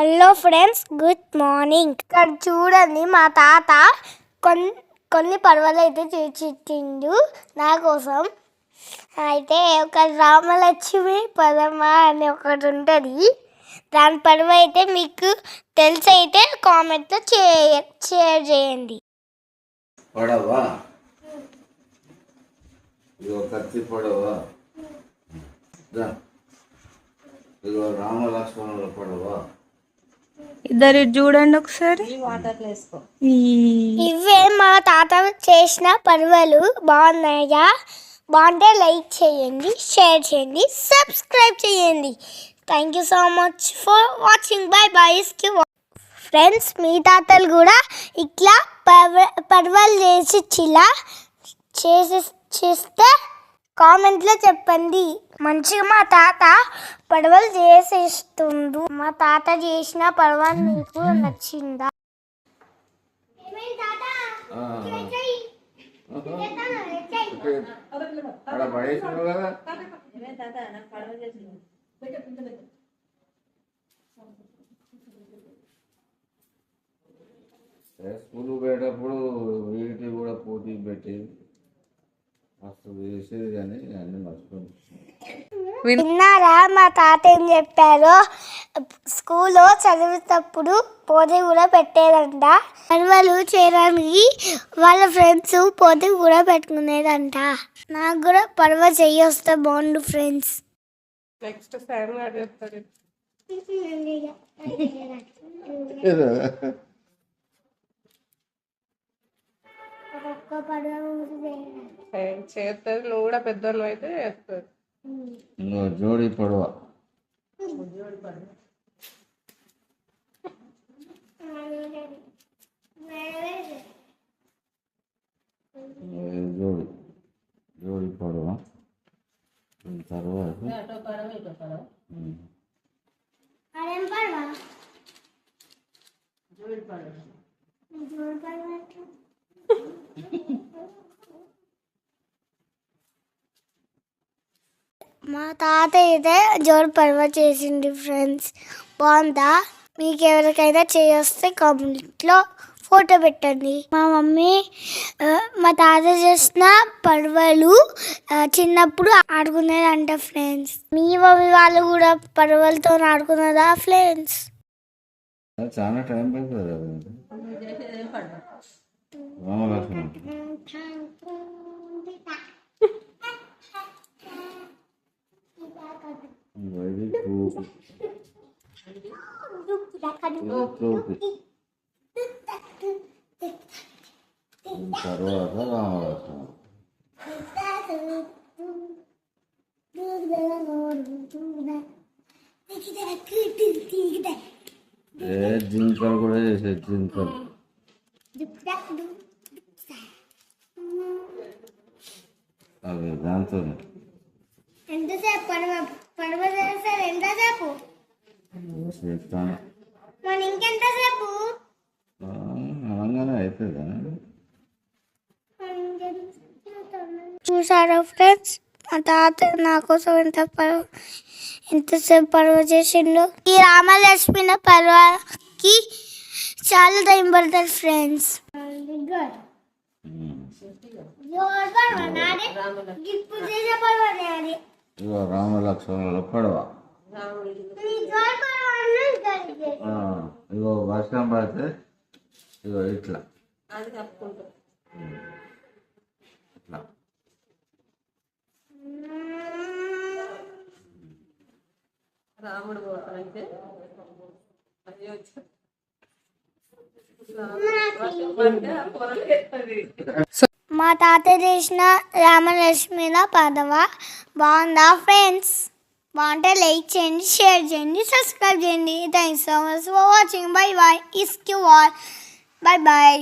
Hello friends good morning ఇక్కడ చూడండి మా తాత కొన్ని కొన్ని పర్వాలు అయితే చేసిచ్చిండు నా కోసం. అయితే ఒక రామలక్ష్మి పదమ అని ఒకటి ఉంటుంది. దాని పడవ అయితే మీకు తెలిసి అయితే కామెంట్లో షేర్ చేయండి. పడవా? ఇదిగో కత్తి పడవా. ఇదిగో రామలక్ష్మణుల పడవా? ఇద్దరు చూడండి ఒకసారి. ఈ ఇవే మా తాత చేసిన పర్వలు బాగున్నాయా? బాగుంటే లైక్ చేయండి షేర్ చేయండి సబ్స్క్రైబ్ చేయండి. Thank you so much for watching bye bye friends మీ తాతలు కూడా ఇట్లా పర్వ పర్వాలు చేసి ఇలా చేసి చేస్తే కామెంట్లో చెప్పండి. మంచిగా మా తాత పడవలు చేసేస్తుంది మా తాత చేసిన పడవ మీకు నచ్చిందా? స్కూల్ పోయేటప్పుడు వీటి కూడా పోటీ పెట్టి విన్నారా? మా తాత ఏం చెప్పారో? స్కూల్లో చదివేటప్పుడు పోటీ కూడా పెట్టేదంట. పర్వాలు చేయడానికి వాళ్ళ ఫ్రెండ్స్ పోటీ కూడా పెట్టుకునేదంట. నాకు కూడా పర్వ చెయ్యి వస్తే బాగుండు ఫ్రెండ్స్. నెక్స్ట్ చేస్తుంది నువ్వు కూడా పెద్దోళ్ళు అయితే చేస్తుంది ఇంకో జోడి పడవ. ఇది జోడి జోడి పడవ. దీని తర్వాత మా తాత అయితే జోరు పర్వ చేసింది ఫ్రెండ్స్ బాగుందా? మీకు ఎవరికైనా చేయొస్తే కామెంట్లో ఫోటో పెట్టండి. మా మమ్మీ మా తాత చేసిన పర్వలు చిన్నప్పుడు ఆడుకునేదంట ఫ్రెండ్స్ మీ మమ్మీ వాళ్ళు కూడా పర్వలతో ఆడుకున్నదా ఫ్రెండ్స్ చాలా టైం పడుతుంది తర్వాత రామలక్ష్మణ్ ఏ జింకలు కూడా చేసేది జింకలు అవి దాంతో ఎంతసేపు పడవ పడవ చేస్తారు ఎంతసేపు అనగానే చూసారా ఫ్రెండ్స్? మా తాత నా కోసం ఎంత పర్వ ఎంతసేపు పర్వ చేసిండు. ఈ రామలక్ష్మి పర్వకి చాలా టైం పడుతుంది ఫ్రెండ్స్. ఇగో రామలక్ష్మణుల పడవ. ఇగో వర్షం పడితే ఇగో ఇట్లా. ఉమ్. ఇట్లా. రాముడు పోతానంటే అయ్యో మా తాత చేసిన రామలక్ష్మిల పదవ. బాగుందా ఫ్రెండ్స్ బాగుంటే లైక్ చేయండి షేర్ చేయండి సబ్స్క్రైబ్ చేయండి thanks so much for watching bye bye is cue all bye bye